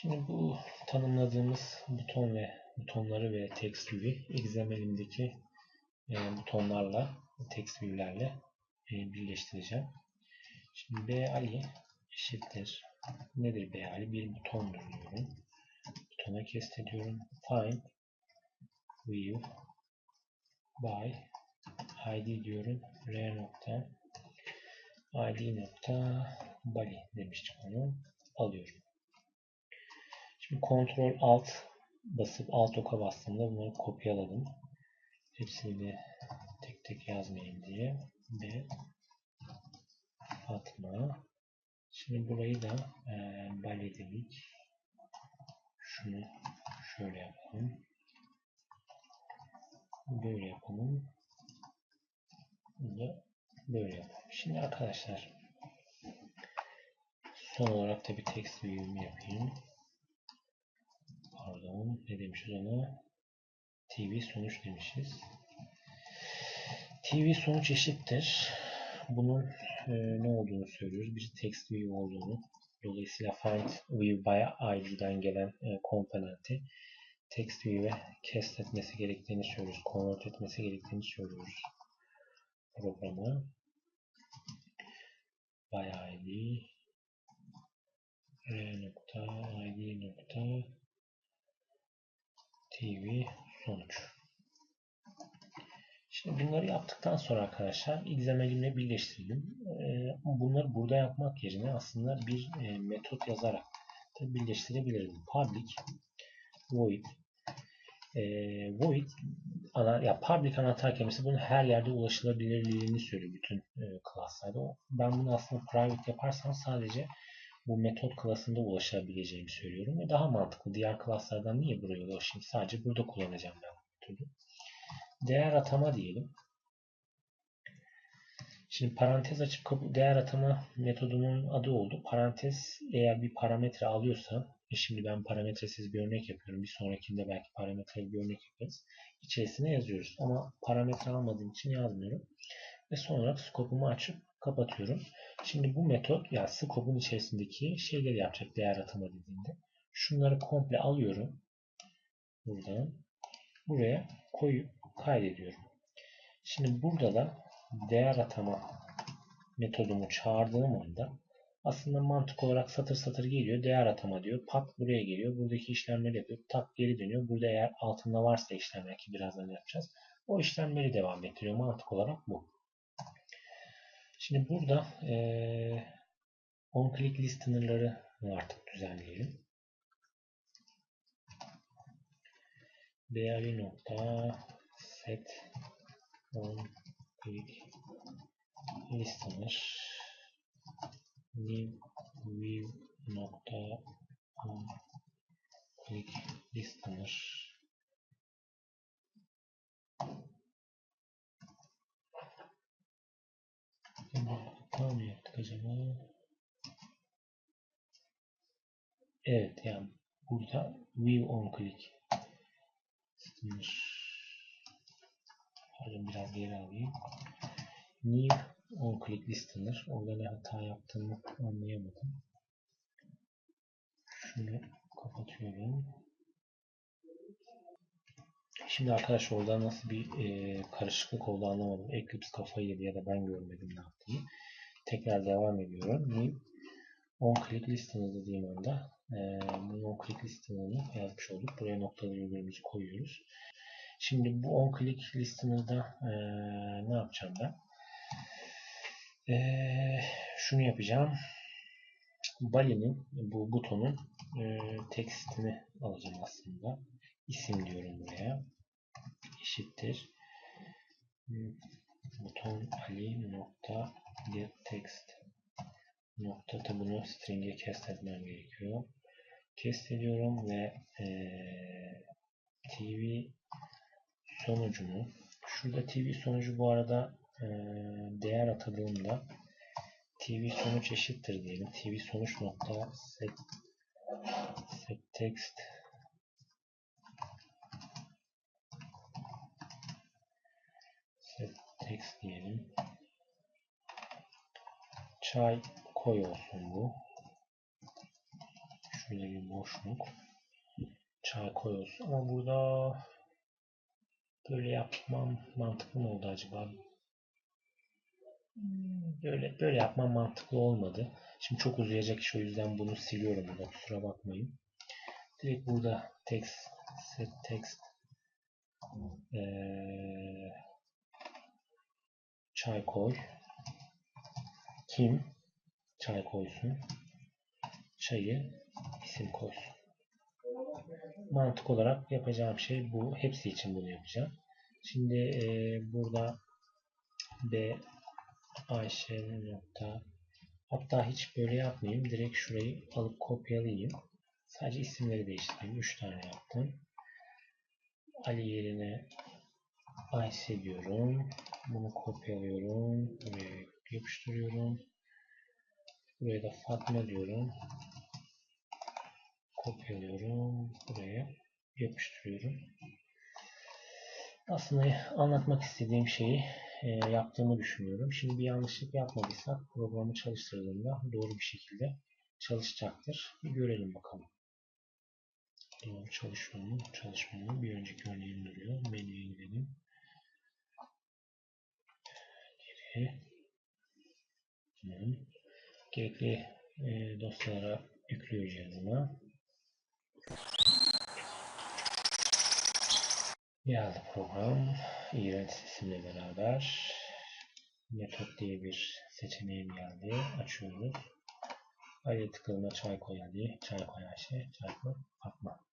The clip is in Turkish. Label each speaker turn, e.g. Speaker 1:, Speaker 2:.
Speaker 1: Şimdi bu tanımladığımız buton ve butonları ve text view'i XML'imdeki e, butonlarla, text view'lerle e, birleştireceğim. Şimdi B Ali eşittir. Nedir B Ali? Bir butondur diyorum. Butona kest ediyorum. Find view by id diyorum. r nokta id nokta bali demiştik onu. Alıyorum. Şimdi Ctrl Alt basıp Alt oka bastığımda bunları kopyaladım. Hepsini de tek tek yazmayayım diye. B Fatma. Şimdi burayı da e, bale. Şunu şöyle yapalım. Böyle yapalım. Bunu böyle yapalım. Şimdi arkadaşlar son olarak da text view'umu yapayım. Pardon. Ne demişiz ona? TV sonuç demişiz. TV sonuç eşittir. Bunun e, ne olduğunu söylüyoruz. Bir text view olduğunu. Dolayısıyla find view by id'den gelen e, komponenti text view'e cast etmesi gerektiğini söylüyoruz. Convert etmesi gerektiğini söylüyoruz. Programa by id r nokta id nokta TV sonuç. Şimdi bunları yaptıktan sonra arkadaşlar XML'imle birleştirdim. Ee, bunları burada yapmak yerine aslında bir e, metot yazarak da birleştirebilirdim. Public void e, void ana, ya public anahtar kelimesi bunun her yerde ulaşılabilirliğini söylüyor bütün e. Ben bunu aslında private yaparsam sadece bu metot klasında ulaşabileceğimi söylüyorum ve daha mantıklı. Diğer klaslardan niye buraya ulaşayım? Sadece burada kullanacağım ben metodu. Değer atama diyelim. Şimdi parantez açıp değer atama metodunun adı oldu. Parantez eğer bir parametre alıyorsa e şimdi ben parametresiz bir örnek yapıyorum. Bir sonrakinde belki parametreli bir örnek yaparız. İçerisine yazıyoruz. Ama parametre almadığım için yazmıyorum. Ve son olarak scope'umu açıp kapatıyorum. Şimdi bu metot yani scope'un içerisindeki şeyleri yapacak değer atama dediğinde. Şunları komple alıyorum. Buradan. Buraya koyup kaydediyorum. Şimdi burada da değer atama metodumu çağırdığım anda aslında mantık olarak satır satır geliyor. Değer atama diyor. Pat buraya geliyor. Buradaki işlemleri yapıyor. Tak geri dönüyor. Burada eğer altında varsa işlemler ki birazdan yapacağız. O işlemleri devam ettiriyor. Mantık olarak bu. Şimdi burada ee, on click listener'ları artık düzenleyelim. Değerli nokta set on click listener new view nokta on click listener hata mı yaptık acaba? Evet yani burada view on click listener Pardon biraz geri alayım. New on click listener. Orada ne hata yaptığımı anlayamadım. Şunu kapatıyorum. Şimdi arkadaşlar orada nasıl bir e, karışıklık oldu anlamadım. Eclipse kafayı yedi ya da ben görmedim ne yaptığını. Tekrar devam ediyorum. New on click listener dediğim anda e, bu on click listener'ını yazmış olduk. Buraya noktalı virgülümüzü koyuyoruz. Şimdi bu on click listener'da e, ne yapacağım ben? E, şunu yapacağım. Bali'nin bu butonun e, tekstini alacağım aslında. İsim diyorum buraya. Eşittir. Buton ali nokta get text nokta da bunu string'e cast etmem gerekiyor. Cast ediyorum ve e, TV sonucumu şurada TV sonucu bu arada e, değer atadığımda TV sonuç eşittir diyelim. TV sonuç nokta set, set text set text diyelim. Çay koy olsun bu. Şöyle bir boşluk. Çay koyuyoruz. Ama burada böyle yapmam mantıklı mı oldu acaba? Böyle böyle yapmam mantıklı olmadı. Şimdi çok uzayacak iş o yüzden bunu siliyorum burada. Kusura bakmayın. Direkt burada text set text ee, çay koy. Kim çay koysun? Çayı isim koysun. Mantık olarak yapacağım şey bu. Hepsi için bunu yapacağım. Şimdi ee, burada B Ayşe nokta hatta hiç böyle yapmayayım. Direkt şurayı alıp kopyalayayım. Sadece isimleri değiştireyim. 3 tane yaptım. Ali yerine Ayşe diyorum. Bunu kopyalıyorum. Buraya yapıştırıyorum. Buraya da Fatma diyorum. Kopyalıyorum. Buraya yapıştırıyorum. Aslında anlatmak istediğim şeyi e, yaptığımı düşünüyorum. Şimdi bir yanlışlık yapmadıysak programı çalıştırdığımda doğru bir şekilde çalışacaktır. Bir görelim bakalım. Doğru çalışıyor mu? Çalışmıyor mu? Bir önceki örneğim duruyor. Menüye gidelim. Geri. Tamam. Gerekli e, dosyalara yüklüyor cihazıma. Geldi program. İğrenç sesimle beraber metot diye bir seçeneğim geldi. Açıyoruz. Ayrıca tıkladığında çay koy Ali, çay koy Ayşe, çay koy Fatma.